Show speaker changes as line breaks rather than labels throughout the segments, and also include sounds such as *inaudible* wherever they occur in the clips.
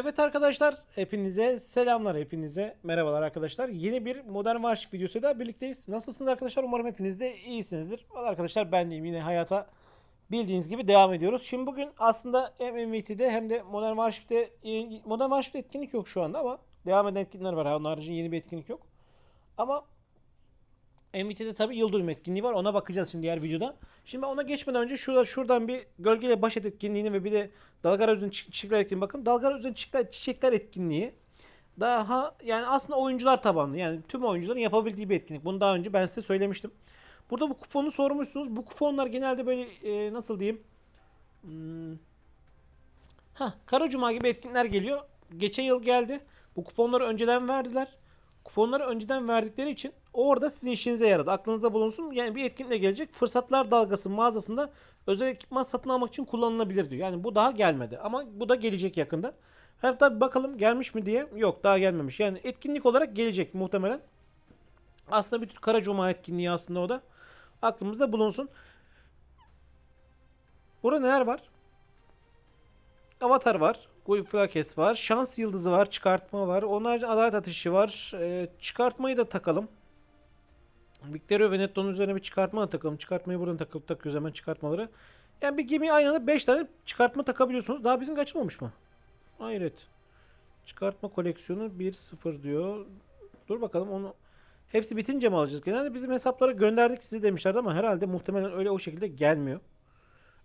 Evet arkadaşlar hepinize selamlar hepinize merhabalar arkadaşlar. Yeni bir Modern Warfare videosuyla birlikteyiz. Nasılsınız arkadaşlar? Umarım hepiniz de iyisinizdir. Valla arkadaşlar ben deyim yine hayata bildiğiniz gibi devam ediyoruz. Şimdi bugün aslında hem MVT'de hem de Modern Warshipe'de e, Modern Warshipe'de etkinlik yok şu anda ama devam eden etkinlikler var. Onun haricinde yeni bir etkinlik yok. Ama MVT'de tabii Yıldırım etkinliği var. Ona bakacağız şimdi diğer videoda. Şimdi ona geçmeden önce şurada şuradan bir gölgeyle baş et etkinliğini ve bir de Dalgar Özün Çiçekler etkinliği bakın. Dalgar Özün Çiçekler, Çiçekler etkinliği daha yani aslında oyuncular tabanlı. Yani tüm oyuncuların yapabildiği bir etkinlik. Bunu daha önce ben size söylemiştim. Burada bu kuponu sormuşsunuz. Bu kuponlar genelde böyle e, nasıl diyeyim? Hmm. Ha, Kara Cuma gibi etkinlikler geliyor. Geçen yıl geldi. Bu kuponları önceden verdiler. Kuponları önceden verdikleri için orada sizin işinize yaradı. Aklınızda bulunsun. Yani bir etkinlikle gelecek. Fırsatlar dalgası mağazasında özel ekipman satın almak için kullanılabilir diyor. Yani bu daha gelmedi. Ama bu da gelecek yakında. Hem tabi bakalım gelmiş mi diye. Yok daha gelmemiş. Yani etkinlik olarak gelecek muhtemelen. Aslında bir tür Kara Cuma etkinliği aslında o da. Aklımızda bulunsun. Burada neler var? Avatar var. Guiflakes var. Şans yıldızı var. Çıkartma var. Onlar adalet ateşi var. Ee, çıkartmayı da takalım. Victorio Venetto'nun üzerine bir çıkartma da takalım. Çıkartmayı buradan takıp takıyoruz hemen çıkartmaları. Yani bir gemi aynı anda 5 tane çıkartma takabiliyorsunuz. Daha bizim açılmamış mı? Hayret. Çıkartma koleksiyonu 1-0 diyor. Dur bakalım onu hepsi bitince mi alacağız? Genelde bizim hesaplara gönderdik size demişlerdi ama herhalde muhtemelen öyle o şekilde gelmiyor.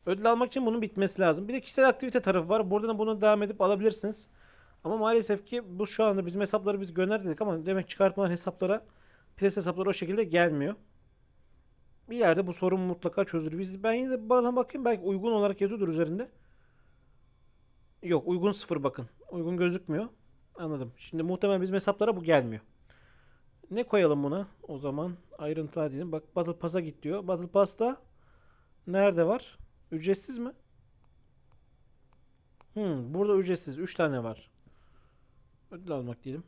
Ödül almak için bunun bitmesi lazım. Bir de kişisel aktivite tarafı var. Buradan bunu devam edip alabilirsiniz. Ama maalesef ki bu şu anda bizim hesapları biz gönderdik ama demek çıkartmalar hesaplara pres hesapları o şekilde gelmiyor. Bir yerde bu sorun mutlaka çözülür. Biz ben yine de bana bakayım belki uygun olarak yazıyordur üzerinde. Yok uygun sıfır bakın. Uygun gözükmüyor. Anladım. Şimdi muhtemelen bizim hesaplara bu gelmiyor. Ne koyalım buna? O zaman ayrıntılar diyelim. Bak Battle Pass'a git diyor. Battle Pass'ta nerede var? Ücretsiz mi? Hmm, burada ücretsiz. 3 tane var. Ödül almak diyelim.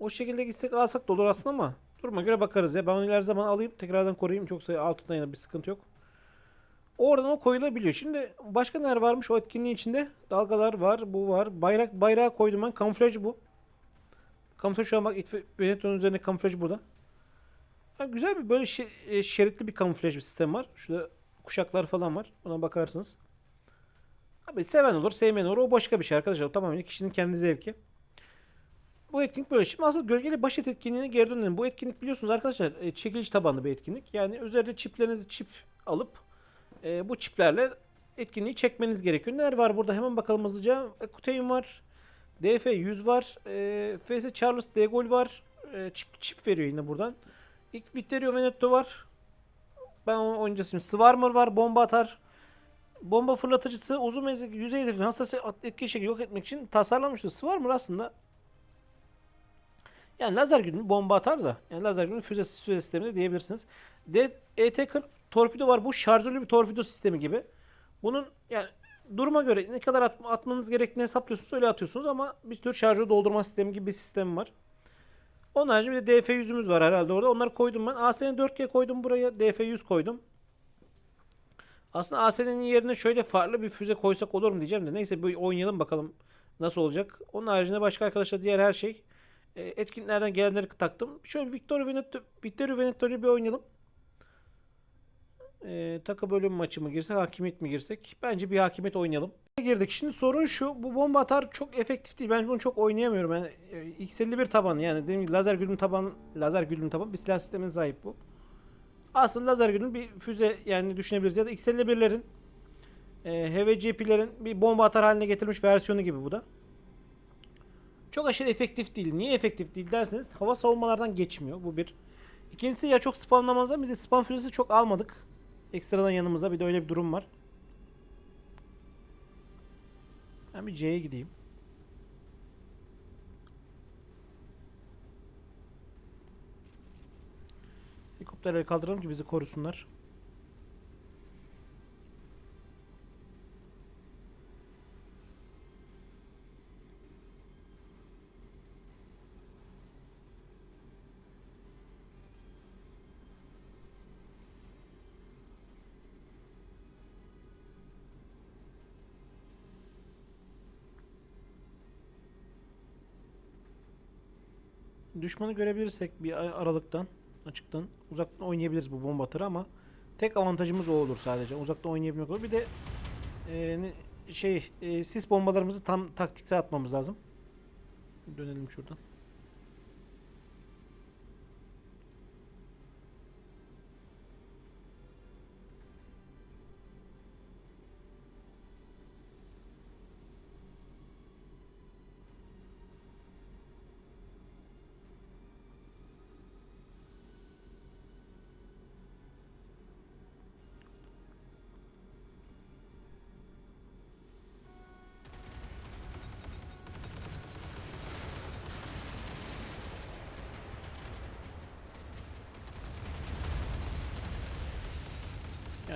O şekilde gitsek alsak da olur aslında ama duruma göre bakarız ya. Ben onu her zaman alayım tekrardan koruyayım. Çoksa altından yana bir sıkıntı yok. Oradan o koyulabiliyor. Şimdi başka neler varmış o etkinliğin içinde? Dalgalar var, bu var. Bayrak bayrağı koydum ben. Kamuflaj bu. Kamuflaj şu an bak Benetton'un üzerine kamuflaj burada. Ha, güzel bir böyle e, şeritli bir kamuflaj bir sistem var. Şurada kuşaklar falan var. Ona bakarsınız. Abi seven olur, sevmeyen olur. O başka bir şey arkadaşlar. Tamamen kişinin kendi zevki. Bu etkinlik böyle. Şimdi asıl gölgeli baş et etkinliğine geri dönelim. Bu etkinlik biliyorsunuz arkadaşlar e, çekiliş tabanlı bir etkinlik. Yani üzerinde çiplerinizi çip alıp e, bu çiplerle etkinliği çekmeniz gerekiyor. Neler var burada? Hemen bakalım hızlıca. Ekuteyn var. DF 100 var. FS Charles De Gaulle var. Çip, çip veriyor yine buradan. İlk Vittorio Veneto var. Ben onu oynayacağız şimdi. Swarmer var. Bomba atar. Bomba fırlatıcısı uzun menzilli yüzey hedefini hassas etki şekilde yok etmek için tasarlanmıştır. Swarmer aslında yani lazer güdümlü bomba atar da yani lazer güdümlü füze, füze sistemi de diyebilirsiniz. D, ET-40 torpido var. Bu şarjörlü bir torpido sistemi gibi. Bunun yani duruma göre ne kadar at, atmanız gerektiğini hesaplıyorsunuz öyle atıyorsunuz ama bir tür şarjör doldurma sistemi gibi bir sistem var. Onun haricinde bir de DF yüzümüz var herhalde orada. Onları koydum ben. ASN 4G koydum buraya. DF 100 koydum. Aslında ASN'nin yerine şöyle farklı bir füze koysak olur mu diyeceğim de. Neyse bir oynayalım bakalım nasıl olacak. Onun haricinde başka arkadaşlar diğer her şey. E, etkinliklerden gelenleri taktım. Şöyle Victor Veneto, Victor Veneto'yu bir oynayalım. Takı bölüm maçı mı girsek, hakimiyet mi girsek? Bence bir hakimiyet oynayalım. Girdik. Şimdi sorun şu. Bu bomba atar çok efektif değil. Ben bunu çok oynayamıyorum. Yani e, X51 taban yani dediğim gibi lazer güdüm taban lazer güdüm taban bir silah sistemine sahip bu. Aslında lazer güdüm bir füze yani düşünebiliriz. Ya da X51'lerin e, HVCP'lerin bir bomba atar haline getirmiş versiyonu gibi bu da. Çok aşırı efektif değil. Niye efektif değil derseniz hava savunmalardan geçmiyor. Bu bir. İkincisi ya çok spamlamazdan bir de spam füzesi çok almadık. Ekstradan yanımıza bir de öyle bir durum var. Ben bir C'ye gideyim. Helikopterleri kaldıralım ki bizi korusunlar. Düşmanı görebilirsek bir aralıktan, açıktan, uzaktan oynayabiliriz bu bomba atarı ama tek avantajımız o olur sadece. Uzaktan oynayabilmek olur. Bir de e, şey e, sis bombalarımızı tam taktiksel atmamız lazım. Dönelim şuradan.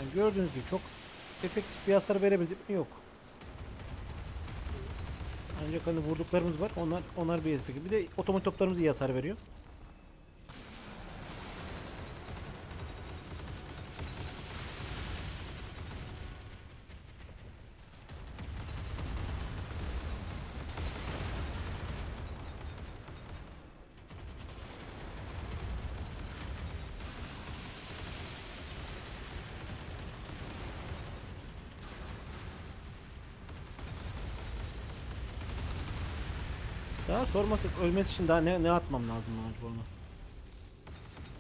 Yani gördüğünüz gibi çok efektif bir hasar verebildik mi? Yok. Ancak hani vurduklarımız var. Onlar onlar bir efektif. Bir de otomatik toplarımız iyi hasar veriyor. Daha sormasak ölmesi için daha ne ne atmam lazım bana acaba?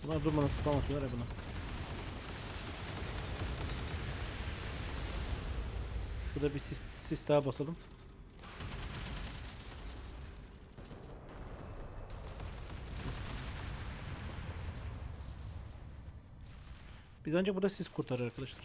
Bunlar durmadan spam atıyorlar ya buna. Şurada bir sis, sis daha basalım. Biz ancak burada sis kurtarır arkadaşlar.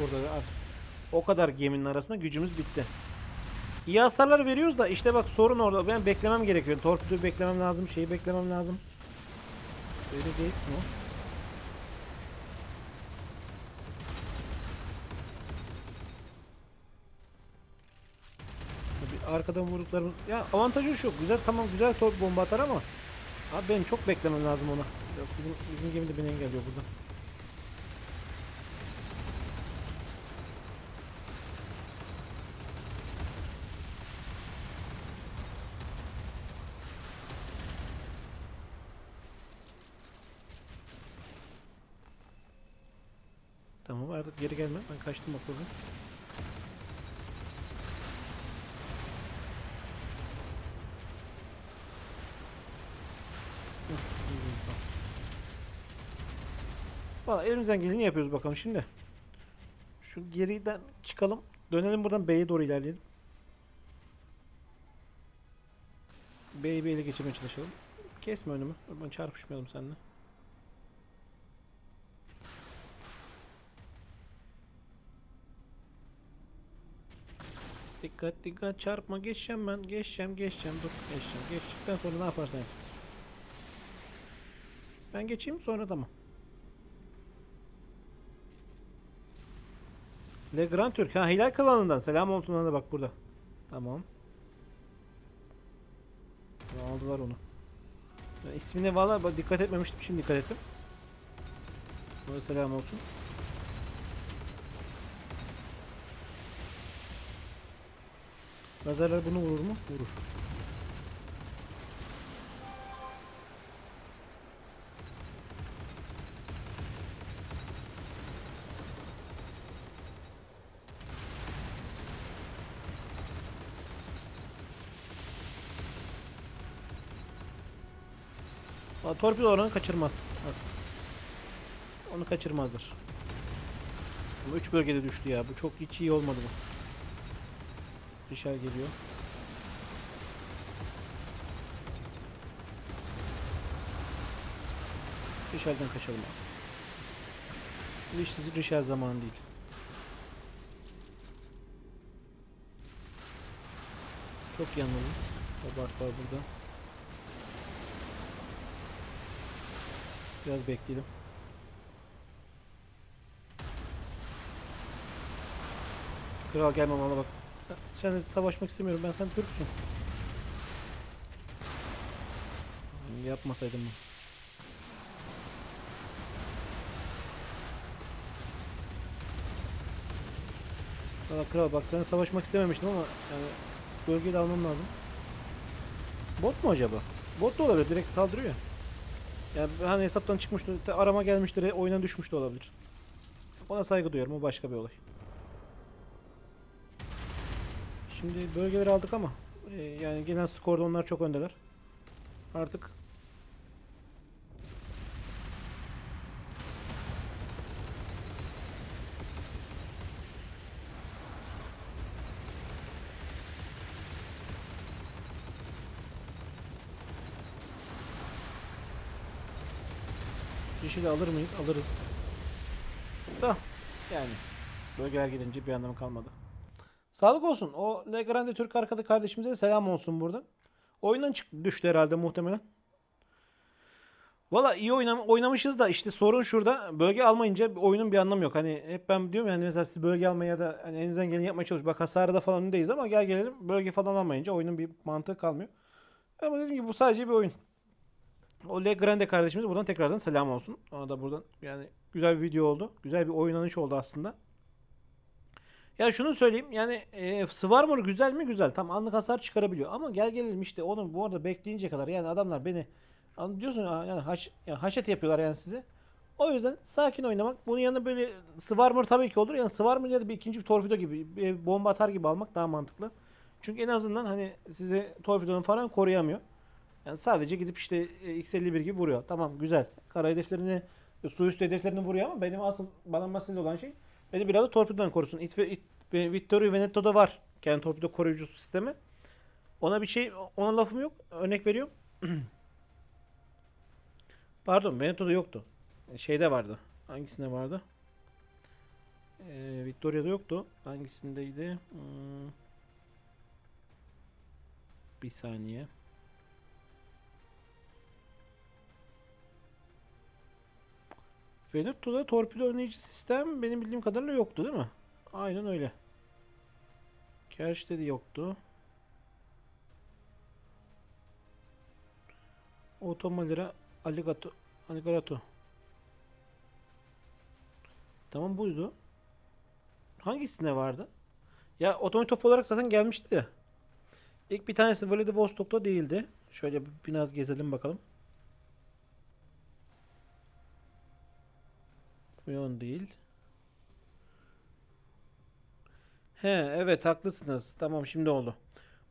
Burada o kadar geminin arasında gücümüz bitti. İyi hasarlar veriyoruz da işte bak sorun orada. Ben beklemem gerekiyor. Torpidoyu beklemem lazım. Şeyi beklemem lazım. Öyle değil mi arkadan vurduklarımız... Ya avantajı şu. Güzel tamam güzel torp bomba atar ama Abi benim çok beklemem lazım ona. Yok, bizim, bizim gemi de beni engelliyor burada. Tamam artık geri gelme. Ben kaçtım bak tamam. Valla elimizden geleni yapıyoruz bakalım şimdi. Şu geriden çıkalım. Dönelim buradan B'ye doğru ilerleyelim. B'yi bir ele geçirmeye çalışalım. Kesme önümü. Ben çarpışmayalım seninle. Dikkat dikkat çarpma geçeceğim ben geçeceğim geçeceğim dur geçeceğim geçtikten sonra ne yaparsan yap. Ben geçeyim sonra tamam. Le Grand Türk ha Hilal klanından selam olsun ona da bak burada. Tamam. Aldılar onu. Ben ismine valla dikkat etmemiştim şimdi dikkat ettim. Selam olsun. Lazerler bunu vurur mu? Vurur. Torpido oranı kaçırmaz. Onu kaçırmazdır. Ama 3 bölgede düştü ya. Bu çok hiç iyi olmadı bu. Rişar geliyor. Rişar'dan kaçalım abi. İşte Rişar zamanı değil. Çok yalnızız. Abart var burada. Biraz bekleyelim. Kral gelme bana bak. Sen, seninle savaşmak istemiyorum. Ben sen Türksün. Ay, Yapmasaydım bunu. Valla kral bak sen savaşmak istememiştim ama yani bölgeyi de almam lazım. Bot mu acaba? Bot da olabilir. Direkt saldırıyor. ya. Yani hani hesaptan çıkmıştı, arama gelmiştir, oyuna düşmüş de olabilir. Ona saygı duyuyorum. O başka bir olay. Şimdi bölgeleri aldık ama e, yani genel skorda onlar çok öndeler. Artık yeşili alır mıyız? Alırız. Da yani bölgeler gelince bir anlamı kalmadı. Sağlık olsun. O Le Grande Türk arkadaş kardeşimize selam olsun buradan. Oyundan çık düştü herhalde muhtemelen. Valla iyi oynam oynamışız da işte sorun şurada. Bölge almayınca oyunun bir anlamı yok. Hani hep ben diyorum ya hani mesela siz bölge almaya da hani elinizden geleni yapmaya çalışın. Bak hasarda falan öndeyiz ama gel gelelim bölge falan almayınca oyunun bir mantığı kalmıyor. Ama dediğim gibi bu sadece bir oyun. O Le Grande kardeşimize buradan tekrardan selam olsun. Ona da buradan yani güzel bir video oldu. Güzel bir oynanış oldu aslında. Ya şunu söyleyeyim yani e, Swarmer güzel mi güzel tam anlık hasar çıkarabiliyor ama gel gelelim işte onu bu arada bekleyince kadar yani adamlar beni diyorsun ya, yani haş, yani haşet yapıyorlar yani size. O yüzden sakin oynamak. Bunun yanında böyle Swarmer tabii ki olur. Yani Swarmer ya da bir ikinci bir torpido gibi bir bomba atar gibi almak daha mantıklı. Çünkü en azından hani size torpidonun falan koruyamıyor. Yani sadece gidip işte e, X51 gibi vuruyor. Tamam güzel. Kara hedeflerini, e, su üstü hedeflerini vuruyor ama benim asıl bana mesele olan şey beni biraz da torpidodan korusun. It ve It, ve Vittorio Veneto'da var. Kendi torpido koruyucu sistemi. Ona bir şey, ona lafım yok. Örnek veriyorum. *clears throat* Pardon, Veneto'da yoktu. E, Şeyde vardı. Hangisinde vardı? Ee, Victoria'da yoktu. Hangisindeydi? Hmm. Bir saniye. Veneto'da torpido önleyici sistem benim bildiğim kadarıyla yoktu değil mi? Aynen öyle. Kerş'te de yoktu. Otomalira Aligato Aligarato. Tamam buydu. Hangisinde vardı? Ya otomatik top olarak zaten gelmişti de. İlk bir tanesi Vladivostok'ta değildi. Şöyle bir- biraz gezelim bakalım. Kuyon değil. He, evet haklısınız. Tamam şimdi oldu.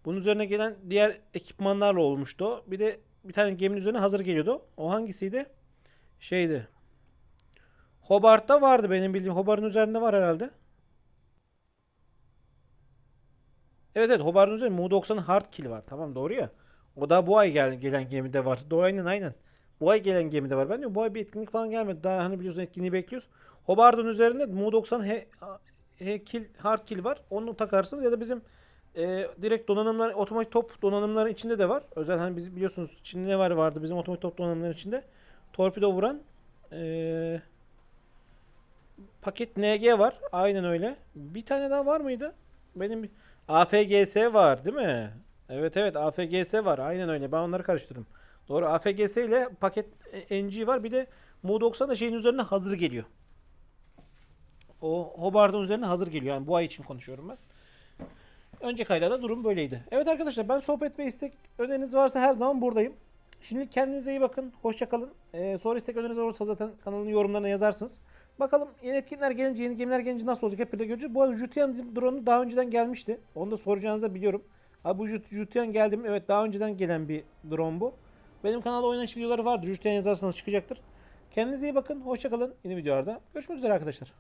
Bunun üzerine gelen diğer ekipmanlarla olmuştu. Bir de bir tane geminin üzerine hazır geliyordu. O hangisiydi? Şeydi. Hobart'ta vardı benim bildiğim. Hobart'ın üzerinde var herhalde. Evet evet Hobart'ın üzerinde Mu-90 Hard Kill var. Tamam doğru ya. O da bu ay gel gelen gemide var. Doğru aynen aynen. Bu ay gelen gemide var. Ben diyorum bu ay bir etkinlik falan gelmedi. Daha hani biliyorsun etkinliği bekliyoruz. Hobart'ın üzerinde Mu-90 he, he kill, hard kill var. Onu takarsınız ya da bizim e, direkt donanımlar otomatik top donanımların içinde de var. Özel hani biz biliyorsunuz Çin'de ne var vardı bizim otomatik top donanımların içinde. Torpido vuran e, paket NG var. Aynen öyle. Bir tane daha var mıydı? Benim AFGS var değil mi? Evet evet AFGS var. Aynen öyle. Ben onları karıştırdım. Doğru. AFGS ile paket e, NG var. Bir de Mu-90 da şeyin üzerine hazır geliyor. O Hobart'ın üzerine hazır geliyor. Yani bu ay için konuşuyorum ben. Önceki aylarda durum böyleydi. Evet arkadaşlar ben sohbet ve istek öneriniz varsa her zaman buradayım. Şimdi kendinize iyi bakın. Hoşça kalın. Ee, soru istek öneriniz olursa zaten kanalın yorumlarına yazarsınız. Bakalım yeni etkinlikler gelince, yeni gemiler gelince nasıl olacak hep birlikte göreceğiz. Bu arada Jutian drone'u daha önceden gelmişti. Onu da soracağınızı biliyorum. Abi bu Jut- Jutian geldi mi? Evet daha önceden gelen bir drone bu. Benim kanalda oynanış videoları vardır. Jutian yazarsanız çıkacaktır. Kendinize iyi bakın. Hoşça kalın. Yeni videolarda görüşmek üzere arkadaşlar.